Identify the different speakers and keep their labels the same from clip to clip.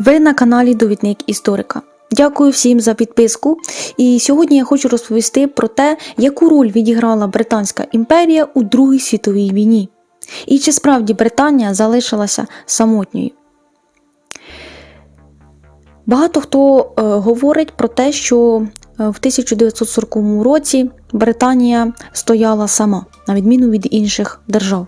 Speaker 1: Ви на каналі Довідник Історика. Дякую всім за підписку. І сьогодні я хочу розповісти про те, яку роль відіграла Британська імперія у Другій світовій війні. І чи справді Британія залишилася самотньою. Багато хто е, говорить про те, що е, в 1940 році Британія стояла сама, на відміну від інших держав.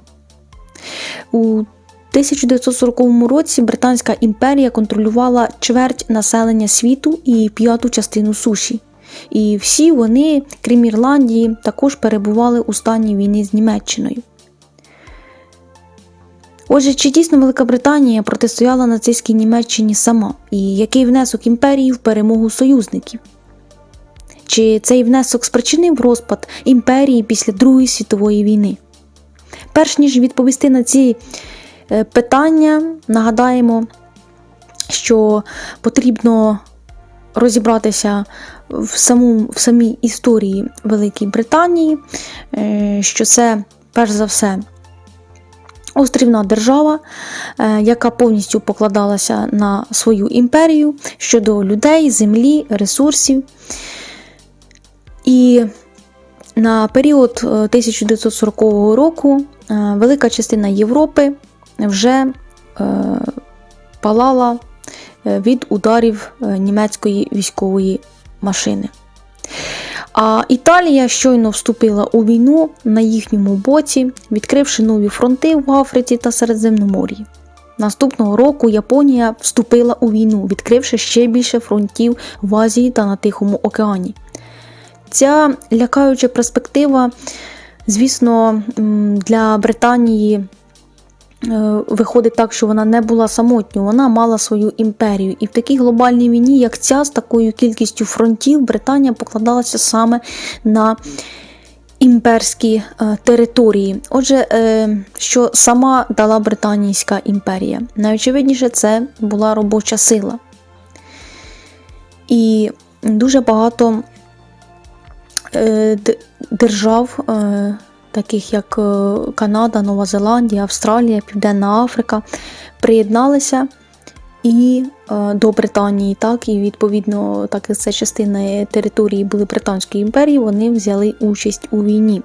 Speaker 1: У 1940 році Британська імперія контролювала чверть населення світу і п'яту частину суші. І всі вони, крім Ірландії, також перебували у стані війни з Німеччиною. Отже, чи дійсно Велика Британія протистояла нацистській Німеччині сама, і який внесок імперії в перемогу союзників? Чи цей внесок спричинив розпад імперії після Другої світової війни? Перш ніж відповісти на ці питання, нагадаємо, що потрібно розібратися в, саму, в самій історії Великої Британії, е, що це, перш за все, острівна держава, е, яка повністю покладалася на свою імперію щодо людей, землі, ресурсів. І на період е, 1940 року е, велика частина Європи вже е, палала е, від ударів е, німецької військової машини. А Італія щойно вступила у війну на їхньому боці, відкривши нові фронти в Африці та Середземномор'ї. Наступного року Японія вступила у війну, відкривши ще більше фронтів в Азії та на Тихому океані. Ця лякаюча перспектива, звісно, для Британії виходить так, що вона не була самотньою, вона мала свою імперію. І в такій глобальній війні, як ця, з такою кількістю фронтів, Британія покладалася саме на імперські е, території. Отже, е, що сама дала Британійська імперія? Найочевидніше, це була робоча сила. І дуже багато е, держав, е, таких як е, Канада, Нова Зеландія, Австралія, Південна Африка, приєдналися і е, до Британії, так, і відповідно, так як це частини території були Британської імперії, вони взяли участь у війні.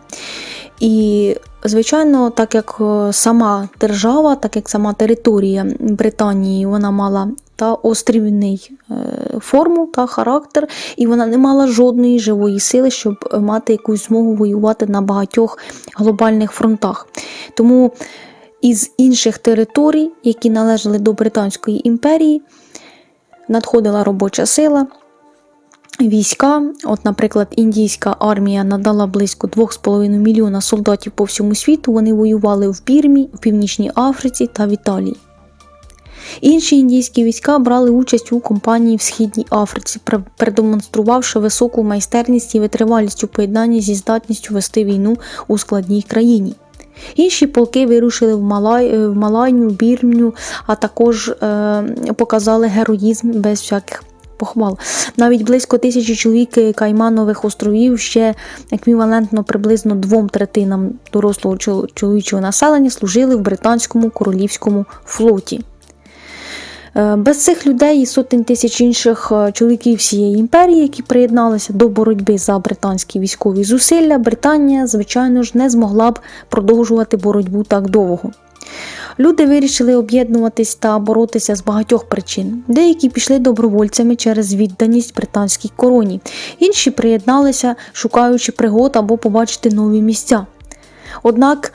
Speaker 1: І, звичайно, так як е, сама держава, так як сама територія Британії, вона мала та острівний е, форму та характер, і вона не мала жодної живої сили, щоб мати якусь змогу воювати на багатьох глобальних фронтах. Тому із інших територій, які належали до Британської імперії, надходила робоча сила. Війська, от, наприклад, індійська армія надала близько 2,5 мільйона солдатів по всьому світу. Вони воювали в Бірмі, в Північній Африці та в Італії. Інші індійські війська брали участь у кампанії в Східній Африці, продемонструвавши високу майстерність і витривалість у поєднанні зі здатністю вести війну у складній країні. Інші полки вирушили в, Малай, е, в Малайню, Бірмню, а також е, показали героїзм без всяких похвал. Навіть близько тисячі чоловік Кайманових островів ще еквівалентно приблизно двом третинам дорослого чоловічого населення служили в британському королівському флоті. Е, Без цих людей і сотень тисяч інших е, чоловіків всієї імперії, які приєдналися до боротьби за британські військові зусилля, Британія, звичайно ж, не змогла б продовжувати боротьбу так довго. Люди вирішили об'єднуватись та боротися з багатьох причин. Деякі пішли добровольцями через відданість британській короні, інші приєдналися, шукаючи пригод або побачити нові місця. Однак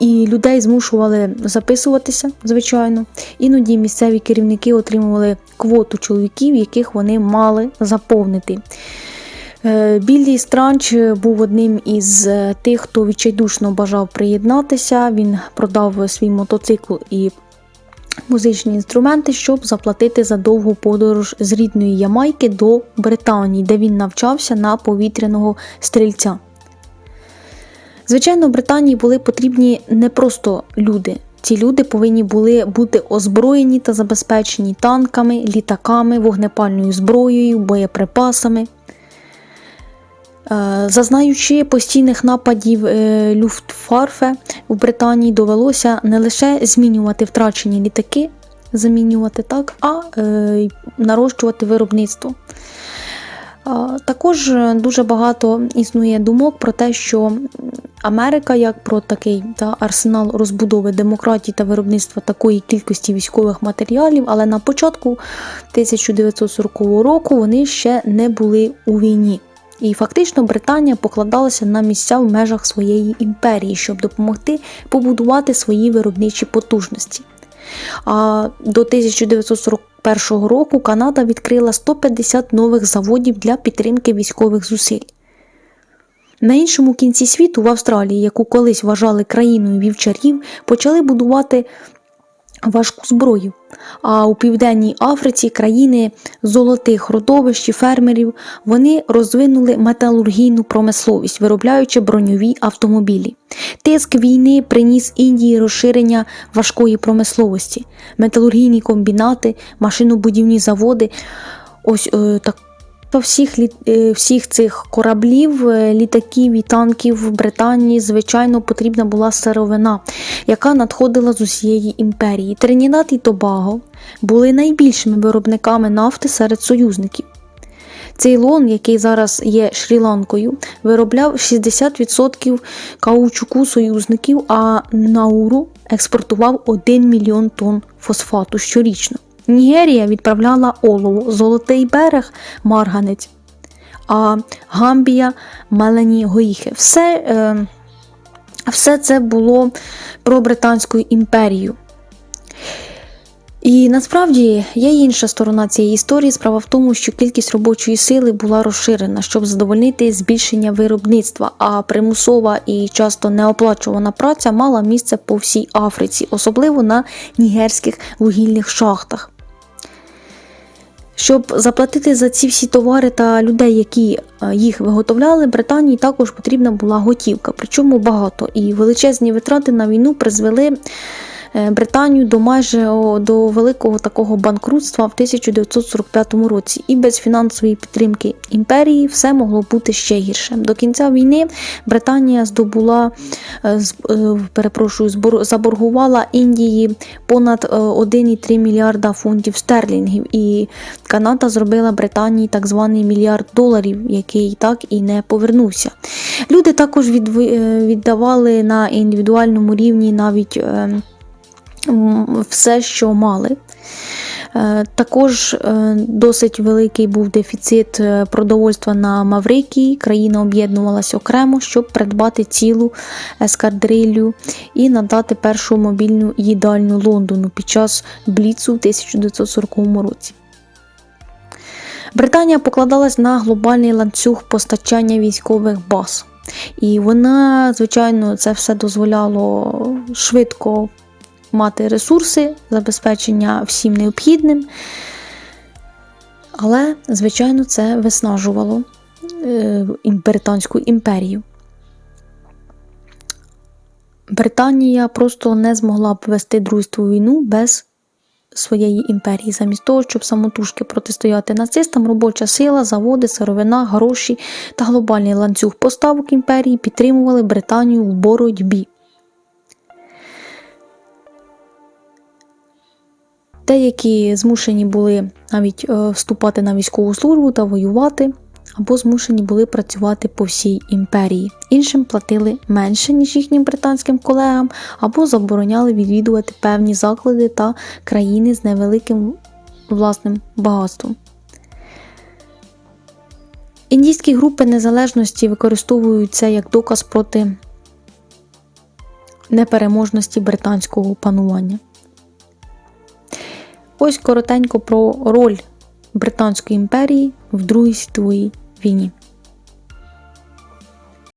Speaker 1: і людей змушували записуватися, звичайно. Іноді місцеві керівники отримували квоту чоловіків, яких вони мали заповнити. Е, Біллі Странч був одним із е, тих, хто відчайдушно бажав приєднатися. Він продав свій мотоцикл і музичні інструменти, щоб заплатити за довгу подорож з рідної Ямайки до Британії, де він навчався на повітряного стрільця. Звичайно, Британії були потрібні не просто люди. Ці люди повинні були бути озброєні та забезпечені танками, літаками, вогнепальною зброєю, боєприпасами. Е, Зазнаючи постійних нападів е, Люфтфарфе у Британії довелося не лише змінювати втрачені літаки, замінювати так, а е, нарощувати виробництво. Також дуже багато існує думок про те, що Америка, як про такий та, арсенал розбудови демократії та виробництва такої кількості військових матеріалів, але на початку 1940 року вони ще не були у війні. І фактично Британія покладалася на місця в межах своєї імперії, щоб допомогти побудувати свої виробничі потужності. А до 1941 року Канада відкрила 150 нових заводів для підтримки військових зусиль. На іншому кінці світу, в Австралії, яку колись вважали країною вівчарів, почали будувати важку зброю. А у Південній Африці країни золотих родовищ і фермерів вони розвинули металургійну промисловість, виробляючи броньові автомобілі. Тиск війни приніс Індії розширення важкої промисловості, металургійні комбінати, машинобудівні заводи. Ось е, так. По всіх е, всіх цих кораблів, е, літаків і танків в Британії, звичайно, потрібна була сировина, яка надходила з усієї імперії. Тринідад і Тобаго були найбільшими виробниками нафти серед союзників. Цейлон, який зараз є Шрі-Ланкою, виробляв 60% каучуку союзників, а Науру експортував 1 мільйон тонн фосфату щорічно. Нігерія відправляла олово, золотий берег, марганець, а Гамбія мелені горіхи. Все, е, все це було про Британську імперію. І насправді є інша сторона цієї історії. Справа в тому, що кількість робочої сили була розширена, щоб задовольнити збільшення виробництва, а примусова і часто неоплачувана праця мала місце по всій Африці, особливо на нігерських вугільних шахтах. Щоб заплатити за ці всі товари та людей, які е, їх виготовляли, Британії також потрібна була готівка, причому багато. І величезні витрати на війну призвели Британію до майже до великого такого банкрутства в 1945 році. І без фінансової підтримки імперії все могло бути ще гірше. До кінця війни Британія здобула, е, е, перепрошую, заборгувала Індії понад е, 1,3 мільярда фунтів стерлінгів. І Канада зробила Британії так званий мільярд доларів, який так і не повернувся. Люди також е, віддавали на індивідуальному рівні навіть е, все, що мали. Е, Також е, досить великий був дефіцит е, продовольства на Маврикії. Країна об'єднувалася окремо, щоб придбати цілу ескадрилью і надати першу мобільну їдальню Лондону під час Бліцу в 1940 році. Британія покладалась на глобальний ланцюг постачання військових баз. І вона, звичайно, це все дозволяло швидко мати ресурси, забезпечення всім необхідним. Але, звичайно, це виснажувало е, Британську імперію. Британія просто не змогла б вести дружству війну без своєї імперії. Замість того, щоб самотужки протистояти нацистам, робоча сила, заводи, сировина, гроші та глобальний ланцюг поставок імперії підтримували Британію в боротьбі. Деякі змушені були навіть е, вступати на військову службу та воювати, або змушені були працювати по всій імперії. Іншим платили менше, ніж їхнім британським колегам, або забороняли відвідувати певні заклади та країни з невеликим власним багатством. Індійські групи незалежності використовують це як доказ проти непереможності британського панування. Ось коротенько про роль Британської імперії в Другій світовій війні.